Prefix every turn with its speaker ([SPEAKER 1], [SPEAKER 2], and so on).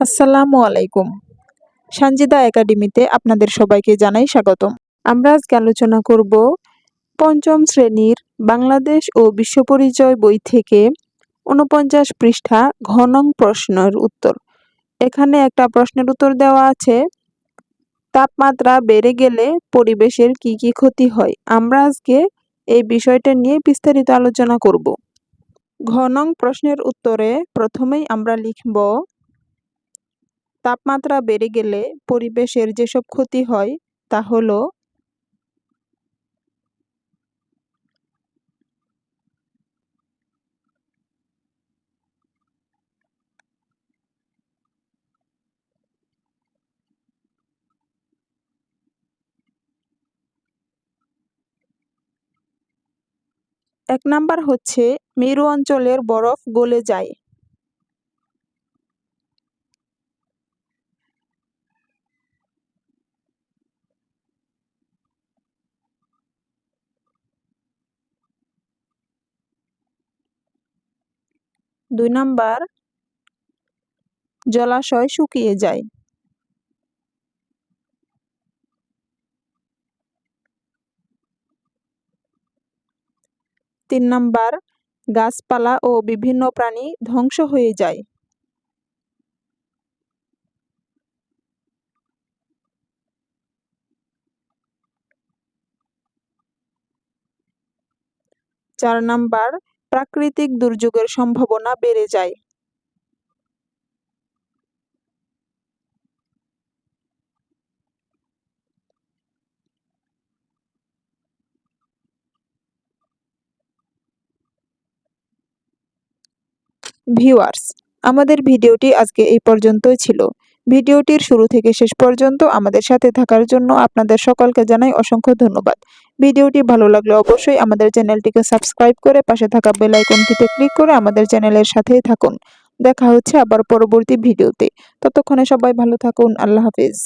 [SPEAKER 1] আসসালামু আলাইকুম। সানজিদা একাডেমিতে আপনাদের সবাইকে জানাই স্বাগতম। আমরা আজকে আলোচনা করব পঞ্চম শ্রেণির বাংলাদেশ ও বিশ্ব পরিচয় বই থেকে উনপঞ্চাশ পৃষ্ঠা ঘনং প্রশ্নের উত্তর। এখানে একটা প্রশ্নের উত্তর দেওয়া আছে, তাপমাত্রা বেড়ে গেলে পরিবেশের কি কি ক্ষতি হয়? আমরা আজকে এই বিষয়টা নিয়ে বিস্তারিত আলোচনা করব। ঘনং প্রশ্নের উত্তরে প্রথমেই আমরা লিখব তাপমাত্রা বেড়ে গেলে পরিবেশের যেসব ক্ষতি হয় তা হল এক নাম্বার হচ্ছে মেরু অঞ্চলের বরফ গলে যায়। দুই নাম্বার, জলাশয় শুকিয়ে যায়। তিন নাম্বার, গাছপালা ও বিভিন্ন প্রাণী ধ্বংস হয়ে যায়। চার নাম্বার প্রাকৃতিক দুর্যোগের সম্ভাবনা বেড়ে যায়। ভিউয়ার্স, আমাদের ভিডিওটি আজকে এই পর্যন্তই ছিল। ভিডিওটির শুরু থেকে শেষ পর্যন্ত আমাদের সাথে থাকার জন্য আপনাদের সকলকে জানাই অসংখ্য ধন্যবাদ। ভিডিওটি ভালো লাগলে অবশ্যই আমাদের চ্যানেলটিকে সাবস্ক্রাইব করে পাশে থাকা বেল আইকনটিতে ক্লিক করে আমাদের চ্যানেলের সাথেই থাকুন। দেখা হচ্ছে আবার পরবর্তী ভিডিওতে। ততক্ষণে সবাই ভালো থাকুন। আল্লাহ হাফিজ।